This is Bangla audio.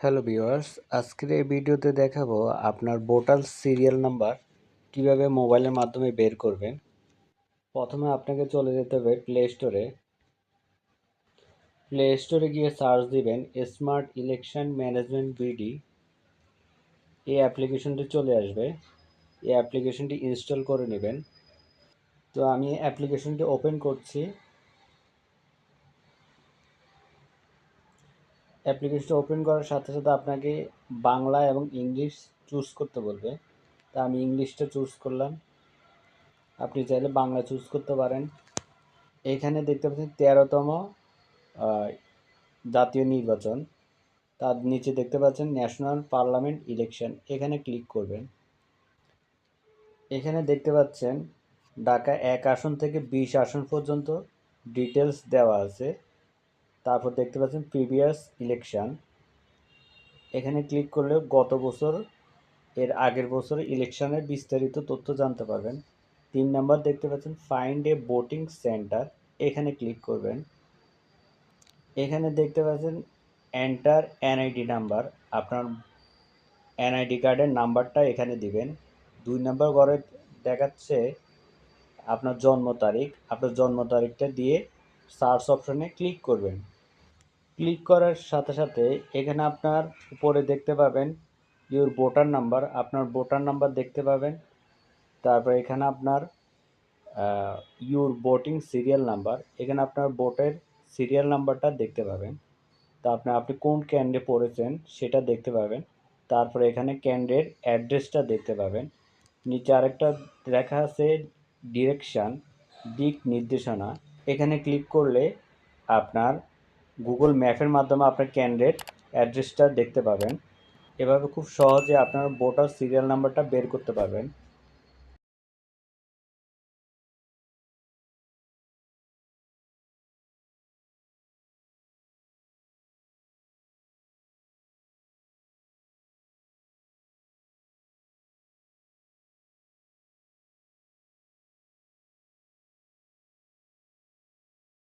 হ্যালো ভিউয়ার্স, আজকের এই ভিডিওতে দেখাবো আপনার ভোটার সিরিয়াল নাম্বার কীভাবে মোবাইলের মাধ্যমে বের করবেন। প্রথমে আপনাকে চলে যেতে হবে প্লে স্টোরে প্লে স্টোরে গিয়ে সার্চ দিবেন স্মার্ট ইলেকশন ম্যানেজমেন্ট বিডি এই অ্যাপ্লিকেশনটি চলে আসবে। এই অ্যাপ্লিকেশনটি ইনস্টল করে নেবেন। তো আমি অ্যাপ্লিকেশনটি ওপেন করছি। অ্যাপ্লিকেশনটা ওপেন করার সাথে সাথে আপনাকে বাংলা এবং ইংলিশ চুজ করতে বলবে। তা আমি ইংলিশটা চুজ করলাম। আপনি চাইলে বাংলা চুজ করতে পারেন। এখানে দেখতে পাচ্ছেন তেরোতম জাতীয় নির্বাচন। তার নিচে দেখতে পাচ্ছেন ন্যাশনাল পার্লামেন্ট ইলেকশন। এখানে ক্লিক করবেন। এখানে দেখতে পাচ্ছেন ঢাকা এক আসন থেকে বিশ আসন পর্যন্ত ডিটেলস দেওয়া আছে। তারপর দেখতে পাচ্ছেন প্রিভিয়াস ইলেকশান। এখানে ক্লিক করলে গত বছর, এর আগের বছর ইলেকশনের বিস্তারিত তথ্য জানতে পারবেন। তিন নাম্বার দেখতে পাচ্ছেন ফাইন্ড এ ভোটিং সেন্টার এখানে ক্লিক করবেন। এখানে দেখতে পাচ্ছেন এন্টার এনআইডি নাম্বার আপনার এনআইডি কার্ডের নাম্বারটা এখানে দিবেন। দুই নাম্বার ঘরে দেখাচ্ছে আপনার জন্ম তারিখ, আপনার জন্ম তারিখটা দিয়ে সার্চ অপশনে ক্লিক করবেন। ক্লিক করার সাথে সাথে এখানে আপনার উপরে দেখতে পাবেন ইউর ভোটার নাম্বার। আপনার ভোটার নাম্বার দেখতে পাবেন। তারপর এখানে আপনার ইউর ভোটিং সিরিয়াল নাম্বার। এখানে আপনার ভোটের সিরিয়াল নাম্বারটা দেখতে পাবেন। তা আপনি আপনি কোন ক্যান্ডে পড়েছেন সেটা দেখতে পাবেন। তারপরে এখানে ক্যান্ডের অ্যাড্রেসটা দেখতে পাবেন। নিচে আরেকটা দেখা আছে, ডিরেকশান, দিক নির্দেশনা। এখানে ক্লিক করলে আপনার গুগল ম্যাপের মাধ্যমে আপনার ক্যান্ডিডেট অ্যাড্রেসটা দেখতে পাবেন। এভাবে খুব সহজে আপনার ভোটার সিরিয়াল নাম্বারটা বের করতে পারবেন।